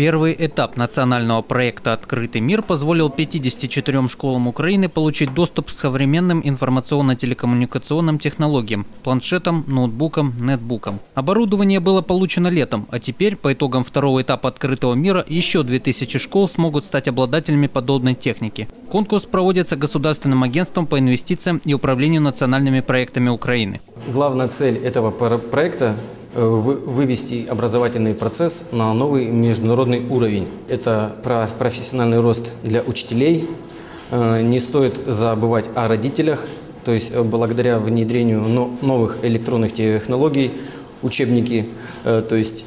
Первый этап национального проекта «Открытый мир» позволил 54 школам Украины получить доступ к современным информационно-телекоммуникационным технологиям – планшетам, ноутбукам, нетбукам. Оборудование было получено летом, а теперь, по итогам второго этапа «Открытого мира», еще 2000 школ смогут стать обладателями подобной техники. Конкурс проводится Государственным агентством по инвестициям и управлению национальными проектами Украины. Главная цель этого пр- проекта вывести образовательный процесс на новый международный уровень. Это про профессиональный рост для учителей. Э, Не стоит забывать о родителях. То есть э, благодаря внедрению но- новых электронных технологий учебники, э, то есть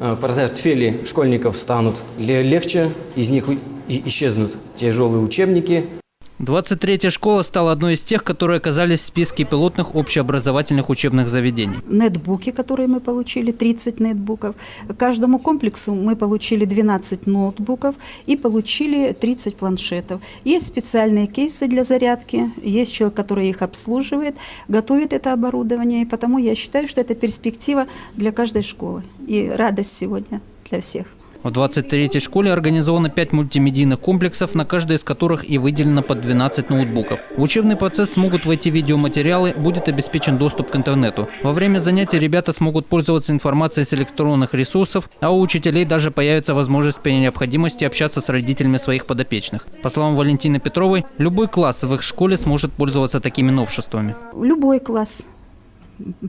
э, портфели школьников станут ле- легче, из них исчезнут тяжелые учебники. 23-я школа стала одной из тех, которые оказались в списке пилотных общеобразовательных учебных заведений. нетбуки, которые мы получили, 30 нетбуков. Каждому комплексу мы получили 12 ноутбуков и получили 30 планшетов. Есть специальные кейсы для зарядки, есть человек, который их обслуживает, готовит это оборудование, и потому я считаю, что это перспектива для каждой школы и радость сегодня для всех. В 23-й школе организовано 5 мультимедийных комплексов, на каждой из которых и выделено по 12 ноутбуков. В учебный процесс смогут войти видеоматериалы, будет обеспечен доступ к интернету. Во время занятий ребята смогут пользоваться информацией с электронных ресурсов, а у учителей даже появится возможность при необходимости общаться с родителями своих подопечных. По словам Валентины Петровой, любой класс в их школе сможет пользоваться такими новшествами. Любой класс.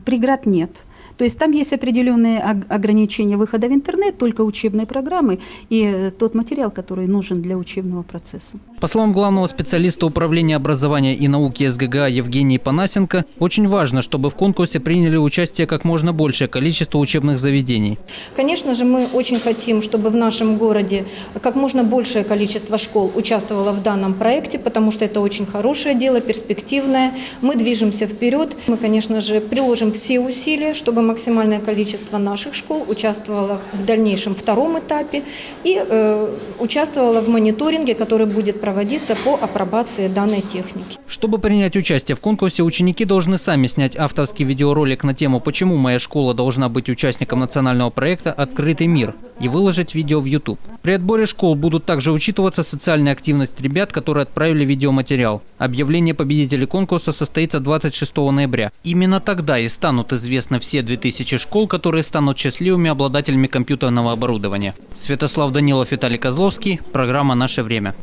Преград нет. То есть там есть определенные ог- ограничения выхода в интернет, только учебные программы и э, тот материал, который нужен для учебного процесса. По словам главного специалиста управления образования и науки СГГА Евгении Панасенко, очень важно, чтобы в конкурсе приняли участие как можно большее количество учебных заведений. Конечно же, мы очень хотим, чтобы в нашем городе как можно большее количество школ участвовало в данном проекте, потому что это очень хорошее дело, перспективное. Мы движемся вперед. Мы, конечно же, приложим все усилия, чтобы максимальное количество наших школ участвовало в дальнейшем втором этапе и э, участвовало в мониторинге, который будет проводиться по апробации данной техники. Чтобы принять участие в конкурсе, ученики должны сами снять авторский видеоролик на тему «Почему моя школа должна быть участником национального проекта «Открытый мир» и выложить видео в YouTube. При отборе школ будут также учитываться социальная активность ребят, которые отправили видеоматериал. Объявление победителей конкурса состоится 26 ноября. Именно тогда и станут известны все 2000 школ, которые станут счастливыми обладателями компьютерного оборудования. Святослав Данилов, Виталий Козловский. Программа «Наше время».